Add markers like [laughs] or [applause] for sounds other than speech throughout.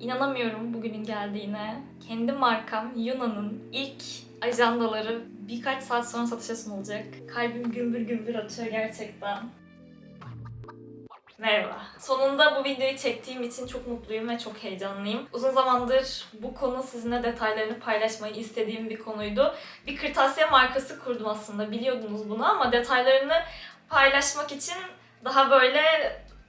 İnanamıyorum bugünün geldiğine. Kendi markam Yuna'nın ilk ajandaları birkaç saat sonra satışa sunulacak. Kalbim gümbür gümbür atıyor gerçekten. Merhaba. Sonunda bu videoyu çektiğim için çok mutluyum ve çok heyecanlıyım. Uzun zamandır bu konu sizinle detaylarını paylaşmayı istediğim bir konuydu. Bir kırtasiye markası kurdum aslında biliyordunuz bunu ama detaylarını paylaşmak için daha böyle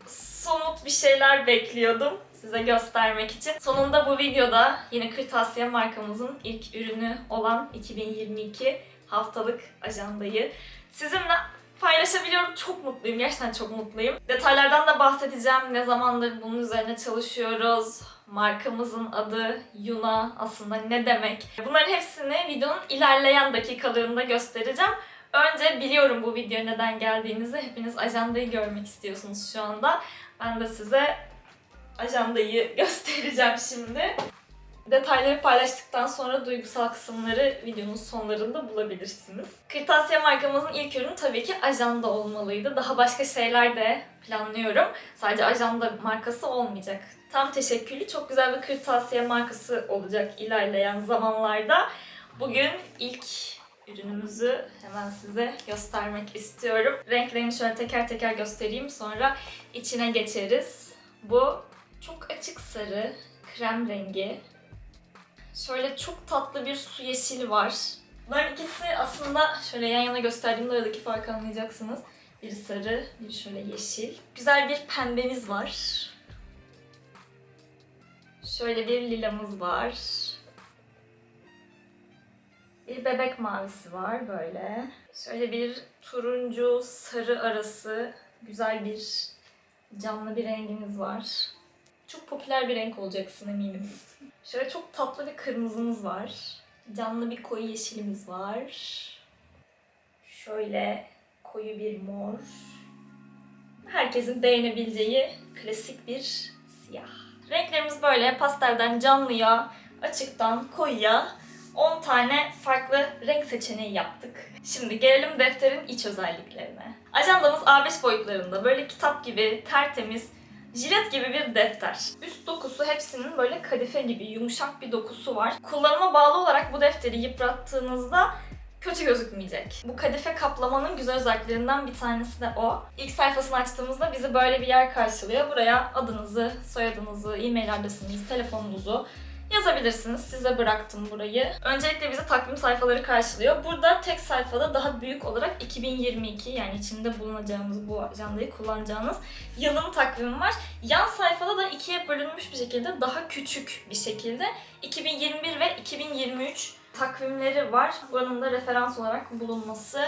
somut bir şeyler bekliyordum size göstermek için. Sonunda bu videoda yine kırtasiye markamızın ilk ürünü olan 2022 haftalık ajandayı sizinle paylaşabiliyorum. Çok mutluyum. Gerçekten çok mutluyum. Detaylardan da bahsedeceğim. Ne zamandır bunun üzerine çalışıyoruz. Markamızın adı Yuna aslında ne demek? Bunların hepsini videonun ilerleyen dakikalarında göstereceğim. Önce biliyorum bu video neden geldiğinizi. Hepiniz ajandayı görmek istiyorsunuz şu anda. Ben de size ajandayı [laughs] göstereceğim şimdi. Detayları paylaştıktan sonra duygusal kısımları videonun sonlarında bulabilirsiniz. Kırtasiye markamızın ilk ürünü tabii ki ajanda olmalıydı. Daha başka şeyler de planlıyorum. Sadece ajanda markası olmayacak. Tam teşekküllü çok güzel bir kırtasiye markası olacak ilerleyen zamanlarda. Bugün ilk ürünümüzü hemen size göstermek istiyorum. Renklerini şöyle teker teker göstereyim sonra içine geçeriz. Bu çok açık sarı, krem rengi. Şöyle çok tatlı bir su yeşili var. Bunların ikisi aslında şöyle yan yana gösterdiğimde aradaki farkı anlayacaksınız. Biri sarı, biri şöyle yeşil. Güzel bir pembemiz var. Şöyle bir lilamız var. Bir bebek mavisi var böyle. Şöyle bir turuncu sarı arası güzel bir canlı bir rengimiz var. Çok popüler bir renk olacaksın eminim. Şöyle çok tatlı bir kırmızımız var. Canlı bir koyu yeşilimiz var. Şöyle koyu bir mor. Herkesin beğenebileceği klasik bir siyah. Renklerimiz böyle pastelden canlıya, açıktan koyuya 10 tane farklı renk seçeneği yaptık. Şimdi gelelim defterin iç özelliklerine. Ajandamız A5 boyutlarında böyle kitap gibi tertemiz, jilet gibi bir defter. Üst dokusu hepsinin böyle kadife gibi yumuşak bir dokusu var. Kullanıma bağlı olarak bu defteri yıprattığınızda kötü gözükmeyecek. Bu kadife kaplamanın güzel özelliklerinden bir tanesi de o. İlk sayfasını açtığımızda bizi böyle bir yer karşılıyor. Buraya adınızı, soyadınızı, e-mail adresinizi, telefonunuzu yazabilirsiniz. Size bıraktım burayı. Öncelikle bizi takvim sayfaları karşılıyor. Burada tek sayfada daha büyük olarak 2022 yani içinde bulunacağımız bu ajandayı kullanacağınız yılın takvimi var. Yan sayfada da ikiye bölünmüş bir şekilde daha küçük bir şekilde 2021 ve 2023 takvimleri var. Buranın da referans olarak bulunması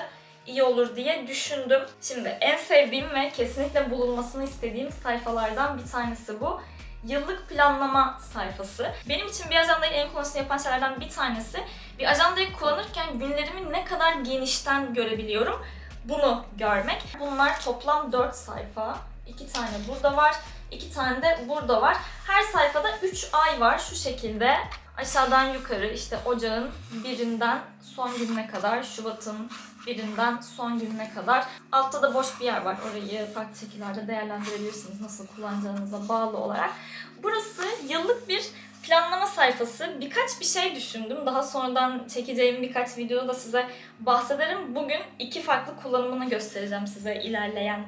iyi olur diye düşündüm. Şimdi en sevdiğim ve kesinlikle bulunmasını istediğim sayfalardan bir tanesi bu yıllık planlama sayfası. Benim için bir ajandayı en kolayını yapan şeylerden bir tanesi bir ajandayı kullanırken günlerimi ne kadar genişten görebiliyorum bunu görmek. Bunlar toplam 4 sayfa. 2 tane burada var, 2 tane de burada var. Her sayfada 3 ay var şu şekilde. Aşağıdan yukarı işte ocağın birinden son gününe kadar, Şubat'ın birinden son gününe kadar. Altta da boş bir yer var. Orayı farklı şekillerde değerlendirebilirsiniz nasıl kullanacağınıza bağlı olarak. Burası yıllık bir planlama sayfası. Birkaç bir şey düşündüm. Daha sonradan çekeceğim birkaç videoda da size bahsederim. Bugün iki farklı kullanımını göstereceğim size ilerleyen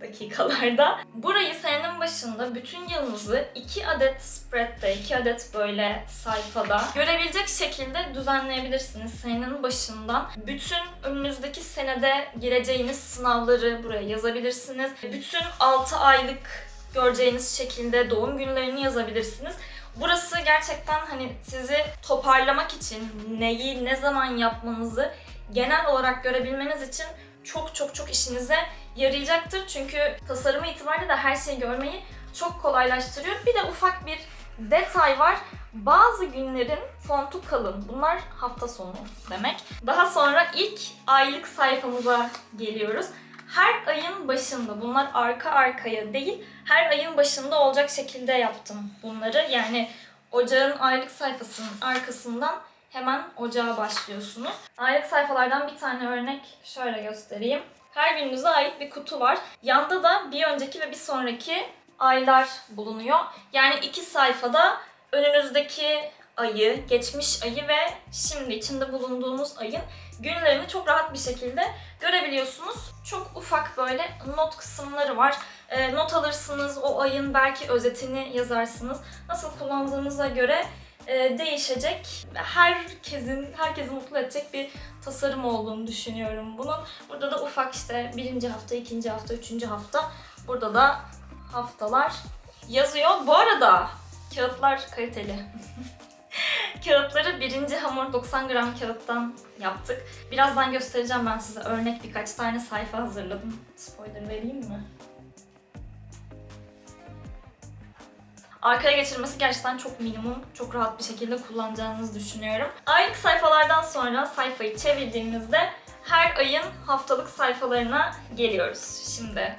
dakikalarda. Burayı senenin başında bütün yılınızı iki adet spread'de, iki adet böyle sayfada görebilecek şekilde düzenleyebilirsiniz. Senenin başından bütün önünüzdeki senede gireceğiniz sınavları buraya yazabilirsiniz. Bütün 6 aylık göreceğiniz şekilde doğum günlerini yazabilirsiniz. Burası gerçekten hani sizi toparlamak için neyi ne zaman yapmanızı genel olarak görebilmeniz için çok çok çok işinize yarayacaktır. Çünkü tasarımı itibariyle de her şeyi görmeyi çok kolaylaştırıyor. Bir de ufak bir detay var. Bazı günlerin fontu kalın. Bunlar hafta sonu demek. Daha sonra ilk aylık sayfamıza geliyoruz. Her ayın başında bunlar arka arkaya değil, her ayın başında olacak şekilde yaptım bunları. Yani ocağın aylık sayfasının arkasından hemen ocağa başlıyorsunuz. Aylık sayfalardan bir tane örnek şöyle göstereyim. Her gününüze ait bir kutu var. Yanda da bir önceki ve bir sonraki aylar bulunuyor. Yani iki sayfada önünüzdeki ayı, geçmiş ayı ve şimdi içinde bulunduğunuz ayın günlerini çok rahat bir şekilde görebiliyorsunuz. Çok ufak böyle not kısımları var. Ee, not alırsınız, o ayın belki özetini yazarsınız. Nasıl kullandığınıza göre e, değişecek. Herkesin, herkesi mutlu edecek bir tasarım olduğunu düşünüyorum bunun. Burada da ufak işte birinci hafta, ikinci hafta, üçüncü hafta. Burada da haftalar yazıyor. Bu arada kağıtlar kaliteli. [laughs] Kağıtları birinci hamur 90 gram kağıttan yaptık. Birazdan göstereceğim ben size örnek birkaç tane sayfa hazırladım. Spoiler vereyim mi? Arkaya geçirmesi gerçekten çok minimum, çok rahat bir şekilde kullanacağınızı düşünüyorum. Aylık sayfalardan sonra sayfayı çevirdiğimizde her ayın haftalık sayfalarına geliyoruz. Şimdi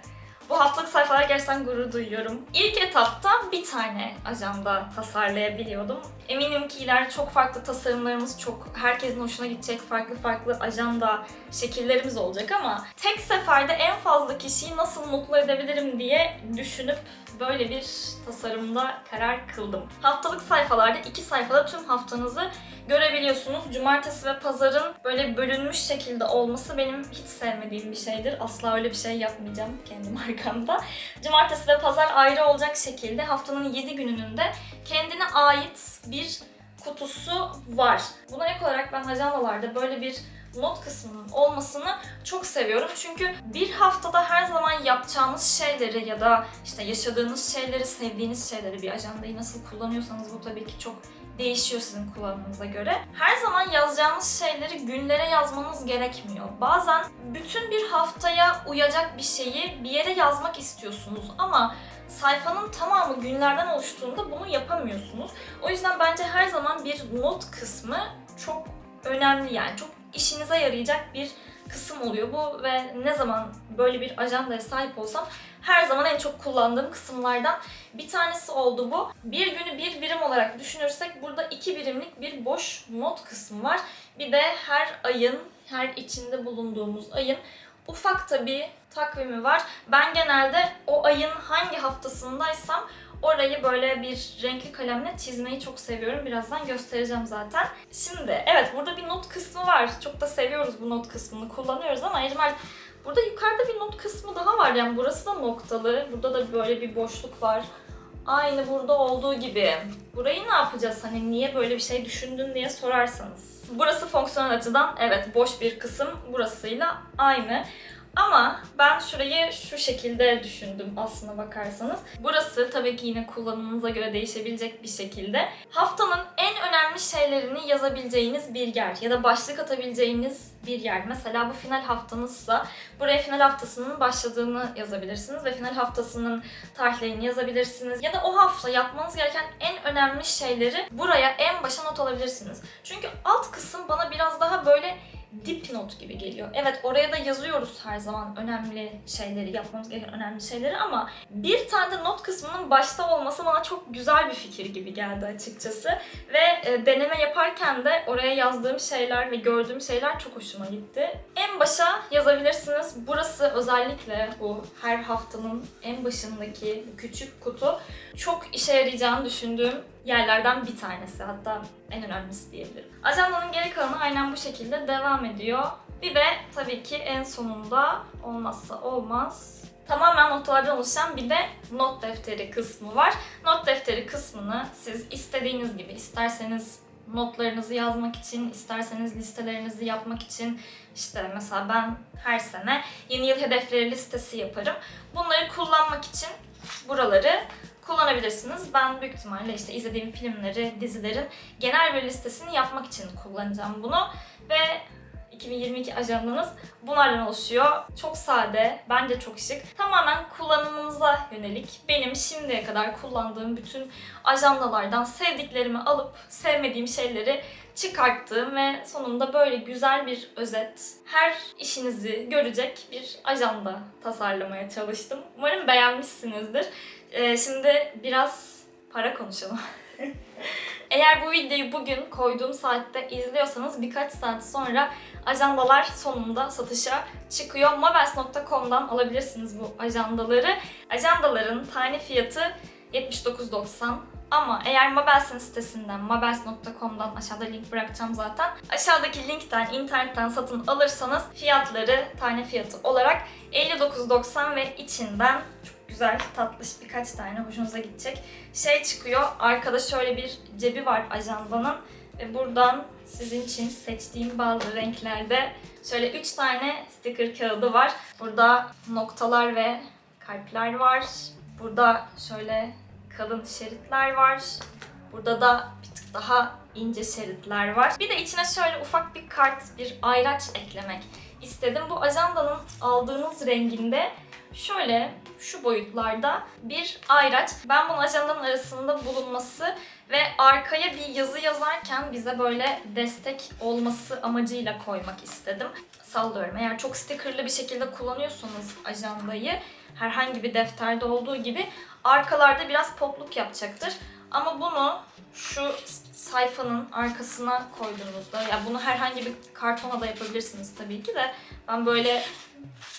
bu haftalık sayfalar gerçekten gurur duyuyorum. İlk etapta bir tane ajanda tasarlayabiliyordum. Eminim ki ileride çok farklı tasarımlarımız, çok herkesin hoşuna gidecek farklı farklı ajanda şekillerimiz olacak ama tek seferde en fazla kişiyi nasıl mutlu edebilirim diye düşünüp böyle bir tasarımda karar kıldım. Haftalık sayfalarda iki sayfada tüm haftanızı görebiliyorsunuz. Cumartesi ve pazarın böyle bölünmüş şekilde olması benim hiç sevmediğim bir şeydir. Asla öyle bir şey yapmayacağım kendi markamda. [laughs] Cumartesi ve pazar ayrı olacak şekilde haftanın 7 gününün de kendine ait bir kutusu var. Buna ek olarak ben ajandalarda böyle bir not kısmının olmasını çok seviyorum. Çünkü bir haftada her zaman yapacağınız şeyleri ya da işte yaşadığınız şeyleri, sevdiğiniz şeyleri bir ajandayı nasıl kullanıyorsanız bu tabii ki çok değişiyor sizin kullanımınıza göre. Her zaman yazacağınız şeyleri günlere yazmanız gerekmiyor. Bazen bütün bir haftaya uyacak bir şeyi bir yere yazmak istiyorsunuz ama sayfanın tamamı günlerden oluştuğunda bunu yapamıyorsunuz. O yüzden bence her zaman bir not kısmı çok önemli yani çok işinize yarayacak bir kısım oluyor bu ve ne zaman böyle bir ajandaya sahip olsam her zaman en çok kullandığım kısımlardan bir tanesi oldu bu. Bir günü bir birim olarak düşünürsek burada iki birimlik bir boş not kısmı var. Bir de her ayın, her içinde bulunduğumuz ayın ufak da bir takvimi var. Ben genelde o ayın hangi haftasındaysam orayı böyle bir renkli kalemle çizmeyi çok seviyorum. Birazdan göstereceğim zaten. Şimdi evet burada bir not kısmı var. Çok da seviyoruz bu not kısmını kullanıyoruz ama Ecmel burada yukarıda bir not kısmı daha var. Yani burası da noktalı. Burada da böyle bir boşluk var. Aynı burada olduğu gibi. Burayı ne yapacağız? Hani niye böyle bir şey düşündün diye sorarsanız. Burası fonksiyonel açıdan evet boş bir kısım burasıyla aynı. Ama ben şurayı şu şekilde düşündüm aslına bakarsanız. Burası tabii ki yine kullanımınıza göre değişebilecek bir şekilde. Haftanın en önemli şeylerini yazabileceğiniz bir yer ya da başlık atabileceğiniz bir yer. Mesela bu final haftanızsa buraya final haftasının başladığını yazabilirsiniz ve final haftasının tarihlerini yazabilirsiniz. Ya da o hafta yapmanız gereken en önemli şeyleri buraya en başa not alabilirsiniz. Çünkü alt kısım bana biraz daha böyle dipnot gibi geliyor. Evet oraya da yazıyoruz her zaman önemli şeyleri, yapmamız gereken önemli şeyleri ama bir tane de not kısmının başta olması bana çok güzel bir fikir gibi geldi açıkçası. Ve e, deneme yaparken de oraya yazdığım şeyler ve gördüğüm şeyler çok hoşuma gitti. En başa yazabilirsiniz. Burası özellikle bu her haftanın en başındaki küçük kutu çok işe yarayacağını düşündüğüm yerlerden bir tanesi. Hatta en önemlisi diyebilirim. Ajandanın geri kalanı aynen bu şekilde devam ediyor. Bir de tabii ki en sonunda olmazsa olmaz tamamen notlardan oluşan bir de not defteri kısmı var. Not defteri kısmını siz istediğiniz gibi isterseniz notlarınızı yazmak için, isterseniz listelerinizi yapmak için işte mesela ben her sene yeni yıl hedefleri listesi yaparım. Bunları kullanmak için buraları kullanabilirsiniz. Ben büyük ihtimalle işte izlediğim filmleri, dizilerin genel bir listesini yapmak için kullanacağım bunu. Ve 2022 ajandanız bunlardan oluşuyor. Çok sade, bence çok şık. Tamamen kullanımınıza yönelik. Benim şimdiye kadar kullandığım bütün ajandalardan sevdiklerimi alıp sevmediğim şeyleri çıkarttığım ve sonunda böyle güzel bir özet, her işinizi görecek bir ajanda tasarlamaya çalıştım. Umarım beğenmişsinizdir. Ee, şimdi biraz para konuşalım. [laughs] Eğer bu videoyu bugün koyduğum saatte izliyorsanız birkaç saat sonra ajandalar sonunda satışa çıkıyor. Mabels.com'dan alabilirsiniz bu ajandaları. Ajandaların tane fiyatı 79.90 Ama eğer Mabelsin sitesinden, mabels.com'dan aşağıda link bırakacağım zaten. Aşağıdaki linkten, internetten satın alırsanız fiyatları tane fiyatı olarak 59.90 ve içinden güzel tatlış birkaç tane hoşunuza gidecek şey çıkıyor. Arkada şöyle bir cebi var ajandanın ve buradan sizin için seçtiğim bazı renklerde şöyle 3 tane sticker kağıdı var. Burada noktalar ve kalpler var. Burada şöyle kalın şeritler var. Burada da bir tık daha ince şeritler var. Bir de içine şöyle ufak bir kart, bir ayraç eklemek istedim. Bu ajandanın aldığınız renginde şöyle şu boyutlarda bir ayraç. Ben bunu ajandanın arasında bulunması ve arkaya bir yazı yazarken bize böyle destek olması amacıyla koymak istedim. Sallıyorum. Eğer çok stickerlı bir şekilde kullanıyorsanız ajandayı herhangi bir defterde olduğu gibi arkalarda biraz popluk yapacaktır. Ama bunu şu sayfanın arkasına koyduğunuzda, ya bunu herhangi bir kartona da yapabilirsiniz tabii ki de ben böyle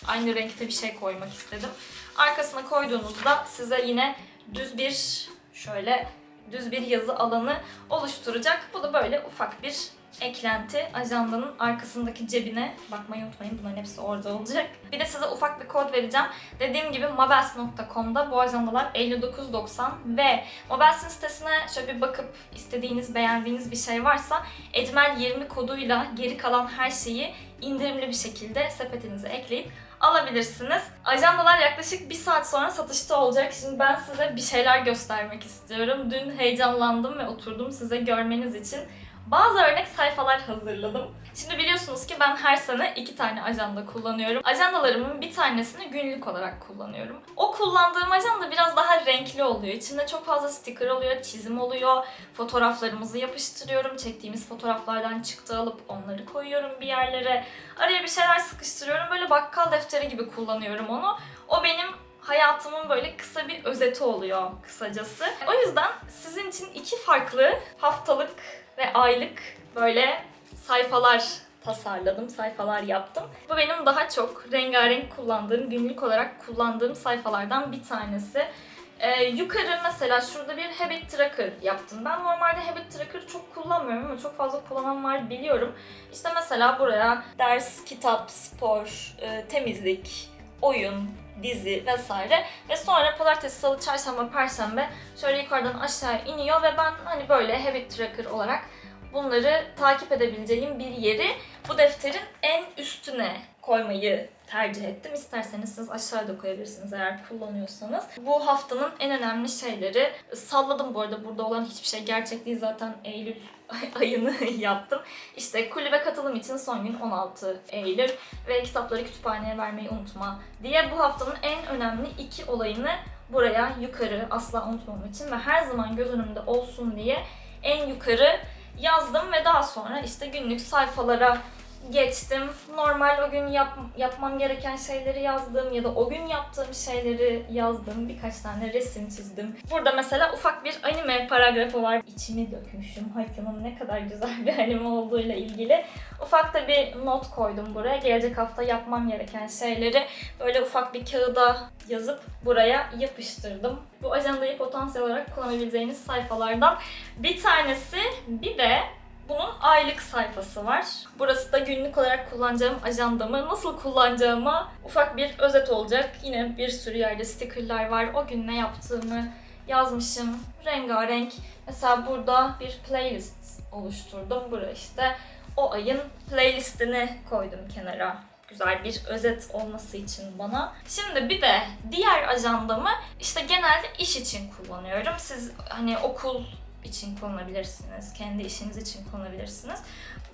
aynı renkte bir şey koymak istedim. Arkasına koyduğunuzda size yine düz bir şöyle düz bir yazı alanı oluşturacak. Bu da böyle ufak bir eklenti. Ajandanın arkasındaki cebine bakmayı unutmayın. Bunların hepsi orada olacak. Bir de size ufak bir kod vereceğim. Dediğim gibi mabels.com'da bu ajandalar 59.90 ve Mabels'in sitesine şöyle bir bakıp istediğiniz, beğendiğiniz bir şey varsa Ecmel 20 koduyla geri kalan her şeyi indirimli bir şekilde sepetinize ekleyip alabilirsiniz. Ajandalar yaklaşık bir saat sonra satışta olacak. Şimdi ben size bir şeyler göstermek istiyorum. Dün heyecanlandım ve oturdum size görmeniz için. Bazı örnek sayfalar hazırladım. Şimdi biliyorsunuz ki ben her sene iki tane ajanda kullanıyorum. Ajandalarımın bir tanesini günlük olarak kullanıyorum. O kullandığım ajanda biraz daha renkli oluyor. İçinde çok fazla sticker oluyor, çizim oluyor. Fotoğraflarımızı yapıştırıyorum. Çektiğimiz fotoğraflardan çıktı alıp onları koyuyorum bir yerlere. Araya bir şeyler sıkıştırıyorum. Böyle bakkal defteri gibi kullanıyorum onu. O benim hayatımın böyle kısa bir özeti oluyor kısacası. O yüzden sizin için iki farklı haftalık ve aylık böyle sayfalar tasarladım, sayfalar yaptım. Bu benim daha çok rengarenk kullandığım, günlük olarak kullandığım sayfalardan bir tanesi. Ee, yukarı mesela şurada bir habit tracker yaptım. Ben normalde habit tracker çok kullanmıyorum ama çok fazla kullanan var biliyorum. İşte mesela buraya ders, kitap, spor, e, temizlik, oyun, dizi vesaire. Ve sonra pazartesi, salı, çarşamba, perşembe şöyle yukarıdan aşağı iniyor ve ben hani böyle habit tracker olarak bunları takip edebileceğim bir yeri bu defterin en üstüne koymayı tercih ettim. İsterseniz siz aşağıda koyabilirsiniz eğer kullanıyorsanız. Bu haftanın en önemli şeyleri salladım bu arada burada olan hiçbir şey gerçek değil zaten Eylül [laughs] ayını [laughs] yaptım. İşte kulübe katılım için son gün 16 Eylül ve kitapları kütüphaneye vermeyi unutma diye bu haftanın en önemli iki olayını buraya yukarı asla unutmam için ve her zaman göz önümde olsun diye en yukarı yazdım ve daha sonra işte günlük sayfalara geçtim. Normal o gün yap, yapmam gereken şeyleri yazdım ya da o gün yaptığım şeyleri yazdım. Birkaç tane resim çizdim. Burada mesela ufak bir anime paragrafı var. İçimi dökmüşüm. Hayatımın ne kadar güzel bir anime olduğuyla ilgili. Ufak da bir not koydum buraya. Gelecek hafta yapmam gereken şeyleri böyle ufak bir kağıda yazıp buraya yapıştırdım. Bu ajandayı potansiyel olarak kullanabileceğiniz sayfalardan bir tanesi. Bir de bunun aylık sayfası var. Burası da günlük olarak kullanacağım ajandamı nasıl kullanacağıma ufak bir özet olacak. Yine bir sürü yerde stickerlar var. O gün ne yaptığımı yazmışım. Rengarenk. Mesela burada bir playlist oluşturdum. Buraya işte o ayın playlistini koydum kenara güzel bir özet olması için bana. Şimdi bir de diğer ajandamı işte genelde iş için kullanıyorum. Siz hani okul için kullanabilirsiniz. Kendi işiniz için kullanabilirsiniz.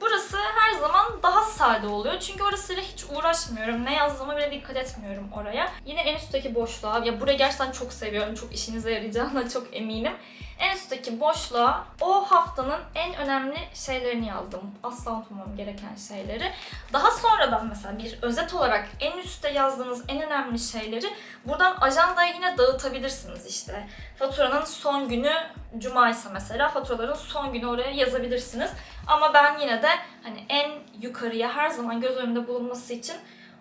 Burası her zaman daha sade oluyor. Çünkü orasıyla hiç uğraşmıyorum. Ne yazdığıma bile dikkat etmiyorum oraya. Yine en üstteki boşluğa, ya burayı gerçekten çok seviyorum. Çok işinize yarayacağına çok eminim. En üstteki boşluğa o haftanın en önemli şeylerini yazdım. Asla unutmamam gereken şeyleri. Daha sonradan mesela bir özet olarak en üstte yazdığınız en önemli şeyleri buradan ajandaya yine dağıtabilirsiniz işte. Faturanın son günü cuma ise mesela faturaların son günü oraya yazabilirsiniz. Ama ben yine de hani en yukarıya her zaman göz önünde bulunması için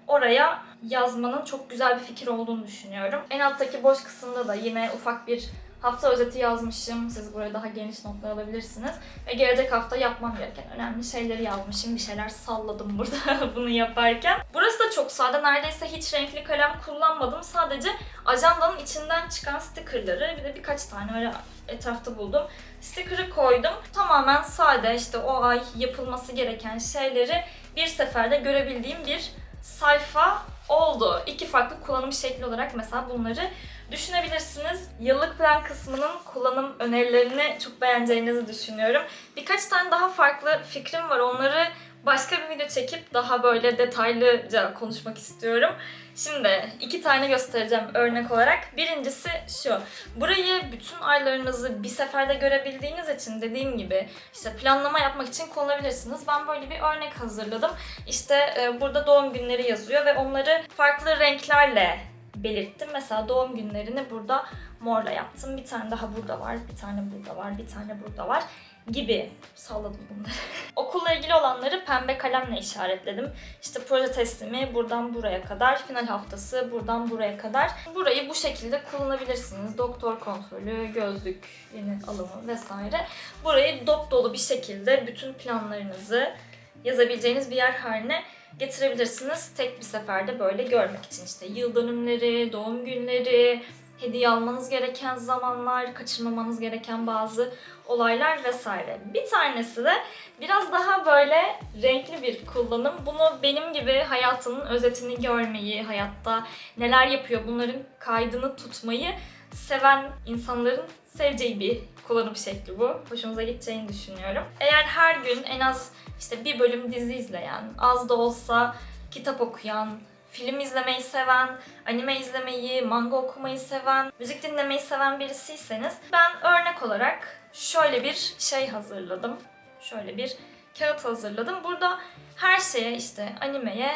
oraya yazmanın çok güzel bir fikir olduğunu düşünüyorum. En alttaki boş kısımda da yine ufak bir hafta özeti yazmışım. Siz buraya daha geniş notlar alabilirsiniz. Ve gelecek hafta yapmam gereken önemli şeyleri yazmışım. Bir şeyler salladım burada [laughs] bunu yaparken. Burası da çok sade. Neredeyse hiç renkli kalem kullanmadım. Sadece ajandanın içinden çıkan stickerları bir de birkaç tane öyle etrafta buldum. Sticker'ı koydum. Tamamen sade işte o ay yapılması gereken şeyleri bir seferde görebildiğim bir sayfa oldu. İki farklı kullanım şekli olarak mesela bunları düşünebilirsiniz. Yıllık plan kısmının kullanım önerilerini çok beğeneceğinizi düşünüyorum. Birkaç tane daha farklı fikrim var. Onları başka bir video çekip daha böyle detaylıca konuşmak istiyorum. Şimdi iki tane göstereceğim örnek olarak. Birincisi şu. Burayı bütün aylarınızı bir seferde görebildiğiniz için dediğim gibi işte planlama yapmak için kullanabilirsiniz. Ben böyle bir örnek hazırladım. İşte e, burada doğum günleri yazıyor ve onları farklı renklerle belirttim. Mesela doğum günlerini burada morla yaptım. Bir tane daha burada var, bir tane burada var, bir tane burada var gibi salladım bunları. [laughs] Okulla ilgili olanları pembe kalemle işaretledim. İşte proje teslimi buradan buraya kadar, final haftası buradan buraya kadar. Burayı bu şekilde kullanabilirsiniz. Doktor kontrolü, gözlük yeni alımı vesaire. Burayı dop dolu bir şekilde bütün planlarınızı yazabileceğiniz bir yer haline getirebilirsiniz. Tek bir seferde böyle görmek için işte yıl dönümleri, doğum günleri, hediye almanız gereken zamanlar, kaçırmamanız gereken bazı olaylar vesaire. Bir tanesi de biraz daha böyle renkli bir kullanım. Bunu benim gibi hayatının özetini görmeyi, hayatta neler yapıyor bunların kaydını tutmayı seven insanların seveceği bir kullanım şekli bu. Hoşunuza gideceğini düşünüyorum. Eğer her gün en az işte bir bölüm dizi izleyen, az da olsa kitap okuyan, film izlemeyi seven, anime izlemeyi, manga okumayı seven, müzik dinlemeyi seven birisiyseniz ben örnek olarak şöyle bir şey hazırladım. Şöyle bir kağıt hazırladım. Burada her şeye işte animeye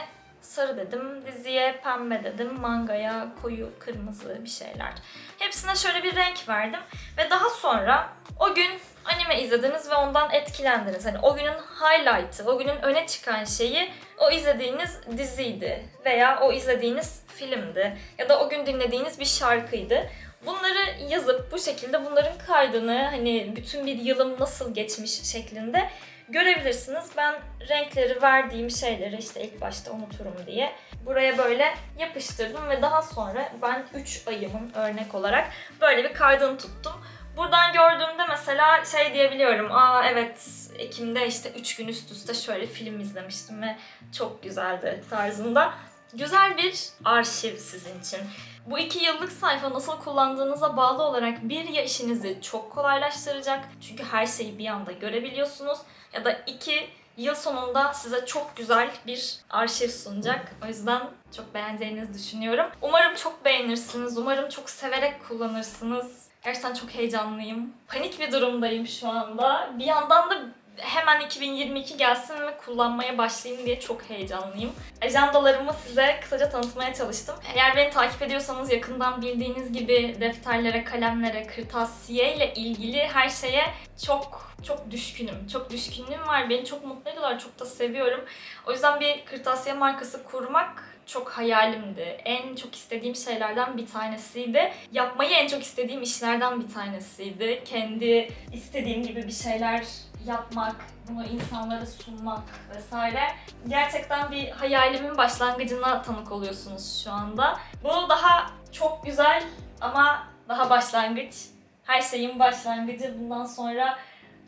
sarı dedim, diziye pembe dedim, mangaya koyu kırmızı bir şeyler. Hepsine şöyle bir renk verdim ve daha sonra o gün anime izlediniz ve ondan etkilendiniz. Hani o günün highlight'ı, o günün öne çıkan şeyi o izlediğiniz diziydi veya o izlediğiniz filmdi ya da o gün dinlediğiniz bir şarkıydı. Bunları yazıp bu şekilde bunların kaydını hani bütün bir yılım nasıl geçmiş şeklinde görebilirsiniz. Ben renkleri verdiğim şeyleri işte ilk başta unuturum diye buraya böyle yapıştırdım ve daha sonra ben 3 ayımın örnek olarak böyle bir kaydını tuttum. Buradan gördüğümde mesela şey diyebiliyorum. Aa evet Ekim'de işte 3 gün üst üste şöyle film izlemiştim ve çok güzeldi tarzında. Güzel bir arşiv sizin için. Bu iki yıllık sayfa nasıl kullandığınıza bağlı olarak bir ya işinizi çok kolaylaştıracak çünkü her şeyi bir anda görebiliyorsunuz ya da iki yıl sonunda size çok güzel bir arşiv sunacak. O yüzden çok beğeneceğinizi düşünüyorum. Umarım çok beğenirsiniz. Umarım çok severek kullanırsınız. Gerçekten çok heyecanlıyım. Panik bir durumdayım şu anda. Bir yandan da hemen 2022 gelsin ve kullanmaya başlayayım diye çok heyecanlıyım. Ajandalarımı size kısaca tanıtmaya çalıştım. Eğer beni takip ediyorsanız yakından bildiğiniz gibi defterlere, kalemlere, kırtasiye ile ilgili her şeye çok çok düşkünüm. Çok düşkünlüğüm var. Beni çok mutlu ediyorlar. Çok da seviyorum. O yüzden bir kırtasiye markası kurmak çok hayalimdi. En çok istediğim şeylerden bir tanesiydi. Yapmayı en çok istediğim işlerden bir tanesiydi. Kendi istediğim gibi bir şeyler yapmak, bunu insanlara sunmak vesaire. Gerçekten bir hayalimin başlangıcına tanık oluyorsunuz şu anda. Bu daha çok güzel ama daha başlangıç. Her şeyin başlangıcı. Bundan sonra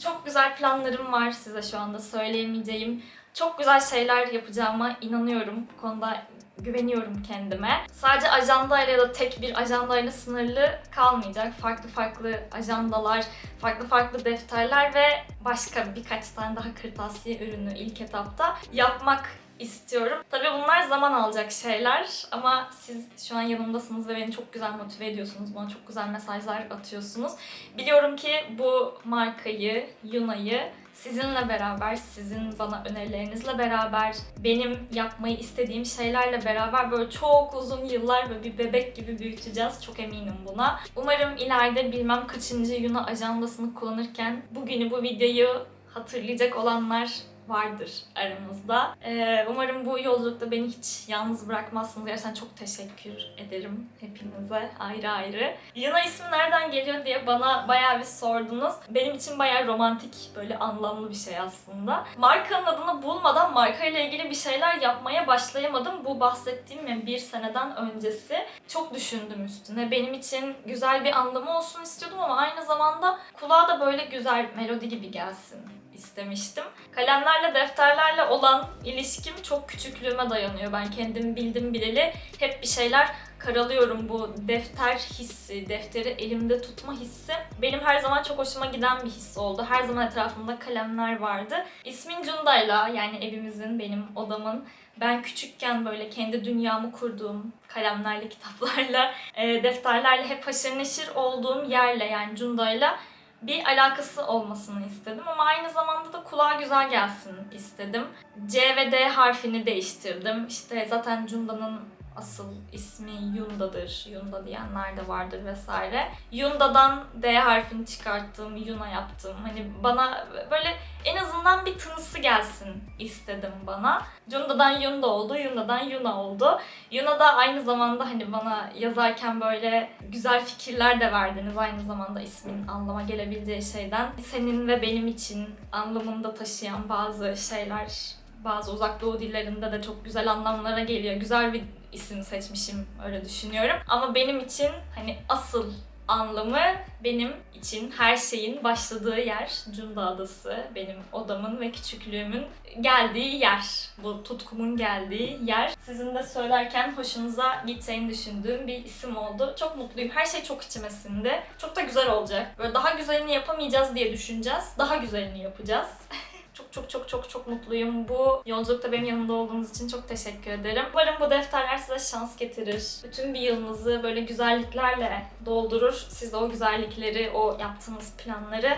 çok güzel planlarım var size şu anda söyleyemeyeceğim. Çok güzel şeyler yapacağıma inanıyorum. Bu konuda güveniyorum kendime. Sadece ajandayla ya da tek bir ajandayla sınırlı kalmayacak. Farklı farklı ajandalar, farklı farklı defterler ve başka birkaç tane daha kırtasiye ürünü ilk etapta yapmak istiyorum. Tabii bunlar zaman alacak şeyler ama siz şu an yanımdasınız ve beni çok güzel motive ediyorsunuz. Bana çok güzel mesajlar atıyorsunuz. Biliyorum ki bu markayı, Yuna'yı sizinle beraber, sizin bana önerilerinizle beraber, benim yapmayı istediğim şeylerle beraber böyle çok uzun yıllar böyle bir bebek gibi büyüteceğiz. Çok eminim buna. Umarım ileride bilmem kaçıncı Yuna ajandasını kullanırken bugünü bu videoyu hatırlayacak olanlar vardır aramızda. Ee, umarım bu yolculukta beni hiç yalnız bırakmazsınız. Gerçekten çok teşekkür ederim hepinize ayrı ayrı. Yuna ismi nereden geliyor diye bana bayağı bir sordunuz. Benim için bayağı romantik, böyle anlamlı bir şey aslında. Markanın adını bulmadan markayla ilgili bir şeyler yapmaya başlayamadım. Bu bahsettiğim yani bir seneden öncesi. Çok düşündüm üstüne. Benim için güzel bir anlamı olsun istiyordum ama aynı zamanda kulağa da böyle güzel melodi gibi gelsin istemiştim. Kalemlerle, defterlerle olan ilişkim çok küçüklüğüme dayanıyor. Ben kendimi bildim bileli hep bir şeyler karalıyorum bu defter hissi, defteri elimde tutma hissi. Benim her zaman çok hoşuma giden bir his oldu. Her zaman etrafımda kalemler vardı. İsmin Cunda'yla yani evimizin, benim odamın ben küçükken böyle kendi dünyamı kurduğum kalemlerle, kitaplarla, e, defterlerle hep haşır neşir olduğum yerle yani Cunda'yla bir alakası olmasını istedim ama aynı zamanda da kulağa güzel gelsin istedim. C ve D harfini değiştirdim. İşte zaten Cunda'nın asıl ismi Yunda'dır. Yunda diyenler de vardır vesaire. Yunda'dan D harfini çıkarttım, Yuna yaptım. Hani bana böyle en azından bir tınısı gelsin istedim bana. Cunda'dan Yunda oldu, Yunda'dan Yuna oldu. Yuna da aynı zamanda hani bana yazarken böyle güzel fikirler de verdiniz. Aynı zamanda ismin anlama gelebileceği şeyden. Senin ve benim için anlamında taşıyan bazı şeyler bazı uzak doğu dillerinde de çok güzel anlamlara geliyor. Güzel bir isim seçmişim öyle düşünüyorum. Ama benim için hani asıl anlamı benim için her şeyin başladığı yer Cunda Adası. Benim odamın ve küçüklüğümün geldiği yer. Bu tutkumun geldiği yer. Sizin de söylerken hoşunuza gideceğini düşündüğüm bir isim oldu. Çok mutluyum. Her şey çok içime sindi. Çok da güzel olacak. Böyle daha güzelini yapamayacağız diye düşüneceğiz. Daha güzelini yapacağız. [laughs] Çok çok çok çok çok mutluyum. Bu yolculukta benim yanımda olduğunuz için çok teşekkür ederim. Umarım bu defterler size şans getirir. Bütün bir yılınızı böyle güzelliklerle doldurur. Siz de o güzellikleri, o yaptığınız planları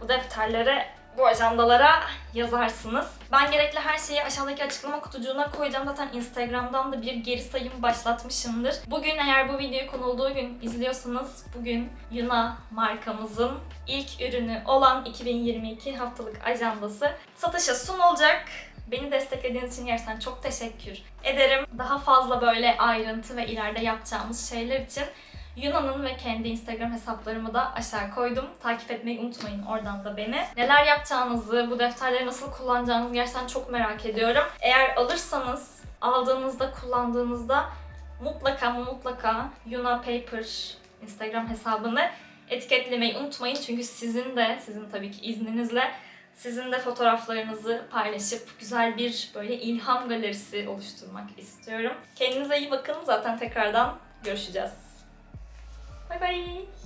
bu defterlere bu ajandalara yazarsınız. Ben gerekli her şeyi aşağıdaki açıklama kutucuğuna koyacağım. Zaten Instagram'dan da bir geri sayım başlatmışımdır. Bugün eğer bu videoyu konulduğu gün izliyorsanız bugün Yuna markamızın ilk ürünü olan 2022 haftalık ajandası satışa sunulacak. Beni desteklediğiniz için gerçekten çok teşekkür ederim. Daha fazla böyle ayrıntı ve ileride yapacağımız şeyler için Yunan'ın ve kendi Instagram hesaplarımı da aşağı koydum. Takip etmeyi unutmayın oradan da beni. Neler yapacağınızı, bu defterleri nasıl kullanacağınızı gerçekten çok merak ediyorum. Eğer alırsanız, aldığınızda, kullandığınızda mutlaka mutlaka Yuna Paper Instagram hesabını etiketlemeyi unutmayın. Çünkü sizin de, sizin tabii ki izninizle sizin de fotoğraflarınızı paylaşıp güzel bir böyle ilham galerisi oluşturmak istiyorum. Kendinize iyi bakın. Zaten tekrardan görüşeceğiz. 拜拜。